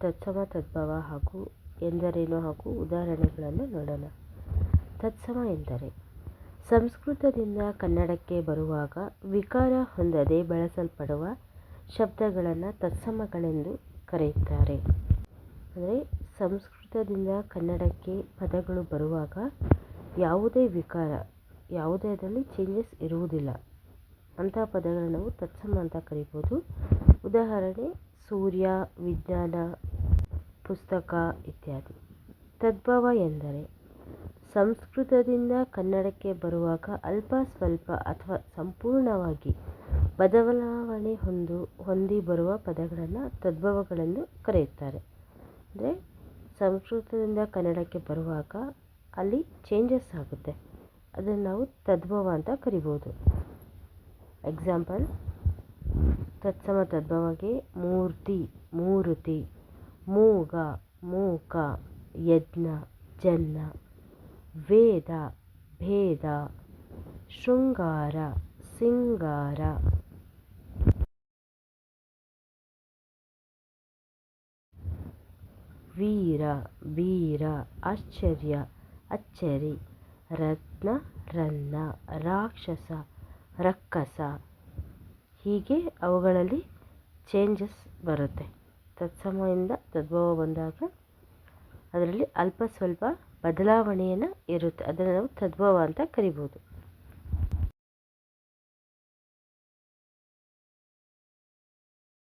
ತತ್ಸಮ ತದ್ಭವ ಹಾಗೂ ಎಂದರೇನು ಹಾಗೂ ಉದಾಹರಣೆಗಳನ್ನು ನೋಡೋಣ. ತತ್ಸಮ ಎಂದರೆ, ಸಂಸ್ಕೃತದಿಂದ ಕನ್ನಡಕ್ಕೆ ಬರುವಾಗ ವಿಕಾರ ಹೊಂದದೆ ಬಳಸಲ್ಪಡುವ ಶಬ್ದಗಳನ್ನು ತತ್ಸಮಗಳೆಂದು ಕರೆಯುತ್ತಾರೆ. ಅಂದರೆ, ಸಂಸ್ಕೃತದಿಂದ ಕನ್ನಡಕ್ಕೆ ಪದಗಳು ಬರುವಾಗ ಯಾವುದೇ ವಿಕಾರ, ಯಾವುದೇ ಅದರಲ್ಲಿ ಚೇಂಜಸ್ ಇರುವುದಿಲ್ಲ. ಅಂಥ ಪದಗಳನ್ನು ನಾವು ತತ್ಸಮ ಅಂತ ಕರಿಬೋದು. ಉದಾಹರಣೆ ಸೂರ್ಯ, ವಿಜ್ಞಾನ, ಪುಸ್ತಕ ಇತ್ಯಾದಿ. ತದ್ಭವ ಎಂದರೆ, ಸಂಸ್ಕೃತದಿಂದ ಕನ್ನಡಕ್ಕೆ ಬರುವಾಗ ಅಲ್ಪ ಸ್ವಲ್ಪ ಅಥವಾ ಸಂಪೂರ್ಣವಾಗಿ ಬದಲಾವಣೆ ಹೊಂದು, ಹೊಂದಿ ಬರುವ ಪದಗಳನ್ನು ತದ್ಭವಗಳೆಂದು ಕರೆಯುತ್ತಾರೆ. ಅಂದರೆ, ಸಂಸ್ಕೃತದಿಂದ ಕನ್ನಡಕ್ಕೆ ಬರುವಾಗ ಅಲ್ಲಿ ಚೇಂಜಸ್ ಆಗುತ್ತೆ. ಅದನ್ನು ನಾವು ತದ್ಭವ ಅಂತ ಕರಿಬೋದು. ಎಕ್ಸಾಂಪಲ್ ತತ್ಸಮ ತದ್ಭವಗೆ ಮೂರ್ತಿ, ಮೂರುತಿ, ಮೂಗ, ಮೂಕ, ಯಜ್ಞ, ಜನ್ನ, ವೇದ, ಭೇದ, ಶೃಂಗಾರ, ಸಿಂಗಾರ. ವೀರ ವೀರ, ಆಶ್ಚರ್ಯ, ಅಚ್ಚರಿ, ರತ್ನ, ರನ್ನ, ರಾಕ್ಷಸ, ರಕ್ಕಸ. ಹೀಗೆ ಅವುಗಳಲ್ಲಿ ಚೇಂಜಸ್ ಬರುತ್ತೆ. ತತ್ಸಮಯದಿಂದ ತದ್ಭವ ಬಂದಾಗ ಅದರಲ್ಲಿ ಅಲ್ಪ ಸ್ವಲ್ಪ ಬದಲಾವಣೆಯನ್ನು ಇರುತ್ತೆ. ಅದನ್ನು ನಾವು ತದ್ಭವ ಅಂತ ಕರಿಬೋದು.